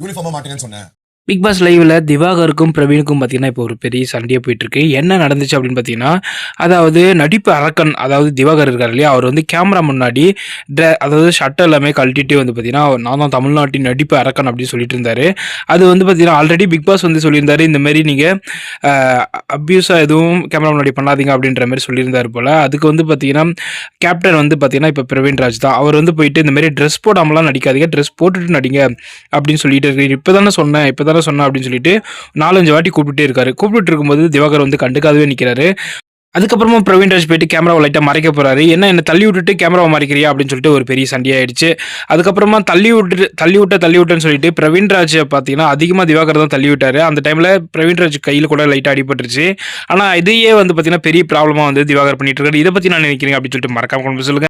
யூனிஃபார்மா மாட்டேங்கன்னு சொன்னேன். Big pass லைவில் திவாகருக்கும் பிரவீனுக்கும் பார்த்தீங்கன்னா இப்போ ஒரு பெரிய சண்டையே போயிட்டுருக்கு. என்ன நடந்துச்சு அப்படின்னு பார்த்தீங்கன்னா அதாவது நடிப்பு அரக்கன் அதாவது திவாகர் இருக்கார் இல்லையா? அவர் வந்து கேமரா முன்னாடி ட்ர அதாவது ஷர்ட் எல்லாமே கழட்டிட்டு வந்து பார்த்தீங்கன்னா நான் தான் தமிழ்நாட்டின் நடிப்பு அரக்கன் அப்படின்னு சொல்லிட்டு இருந்தாரு. அது வந்து பார்த்தீங்கன்னா ஆல்ரெடி பிக் பாஸ் வந்து சொல்லியிருந்தாரு இந்த மாதிரி நீங்கள் அப்யூஸாக எதுவும் கேமரா முன்னாடி பண்ணாதீங்க அப்படின்ற மாதிரி சொல்லியிருந்தாரு போல். அதுக்கு வந்து பார்த்தீங்கன்னா கேப்டன் வந்து பார்த்தீங்கன்னா இப்போ பிரவீன் ராஜ் தான். அவர் வந்து போயிட்டு இந்த மாதிரி ட்ரெஸ் போடாமலாம் நடிக்காதீங்க ட்ரெஸ் போட்டுட்டு நடிங்க அப்படின்னு சொல்லிட்டு இருக்கு இப்போ தானே சொன்னேன் இப்போ தானே சொன்னா அப்படின்னு சொல்லிட்டு நாலஞ்சு வாட்டி கூப்பிட்டே இருக்காரு. கூப்பிட்டு இருக்கும்போது திவாகர் வந்து கண்டுக்காதவே நிற்கிறாரு அதுக்கப்புறமா பிரவீன் ராஜ் போயிட்டு கேமராவை லைட்டாக மறைக்க போறாரு. என்ன என்ன தள்ளி விட்டுட்டு கேமராவை மறைக்கிறியா அப்படின்னு சொல்லிட்டு ஒரு பெரிய சண்டையாயிடுச்சு அதுக்கப்புறமா தள்ளி விட்டுட்டு தள்ளி விட்ட தள்ளி விட்டேன்னு சொல்லிட்டு பிரவீன் ராஜ் பார்த்தீங்கன்னா அதிகமாக திவாகர் தான் தள்ளி விட்டாரு. அந்த டைமில் பிரவீன் ராஜ் கையில் கூட லைட்டாக அடிபட்டுருச்சு. ஆனால் இதையே வந்து பார்த்தீங்கன்னா பெரிய ப்ராப்ளமாக வந்து திவாகர் பண்ணிட்டு இருக்காரு. இதை பற்றி நான் நினைக்கிறேன் அப்படின்னு சொல்லிட்டு மறக்காம கொண்டு சொல்லுங்க.